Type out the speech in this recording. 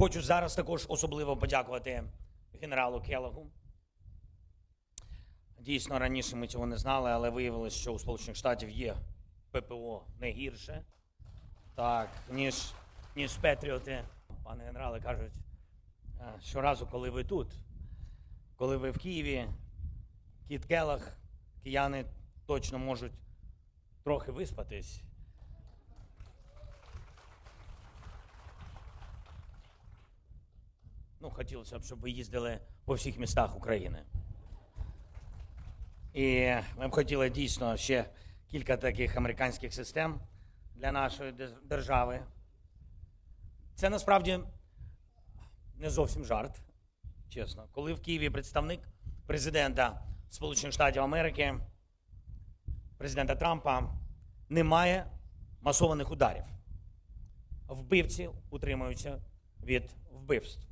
Хочу зараз також особливо подякувати генералу Келлогу. Дійсно, раніше ми цього не знали, але виявилось, що у Сполучених Штатів є ППО не гірше, так, ніж, ніж Петріоти. Пане генерале кажуть, е, щоразу, коли ви тут, коли ви в Києві, Кіт Келлог, кияни точно можуть трохи виспатись. Ну, хотілося б, щоб ви їздили по всіх містах України. І ми б хотіли дійсно ще кілька таких американських систем для нашої держави. Це насправді не зовсім жарт, чесно. Коли в Києві представник президента Сполучених Штатів Америки, президента Трампа, немає масованих ударів. Вбивці утримуються від вбивств.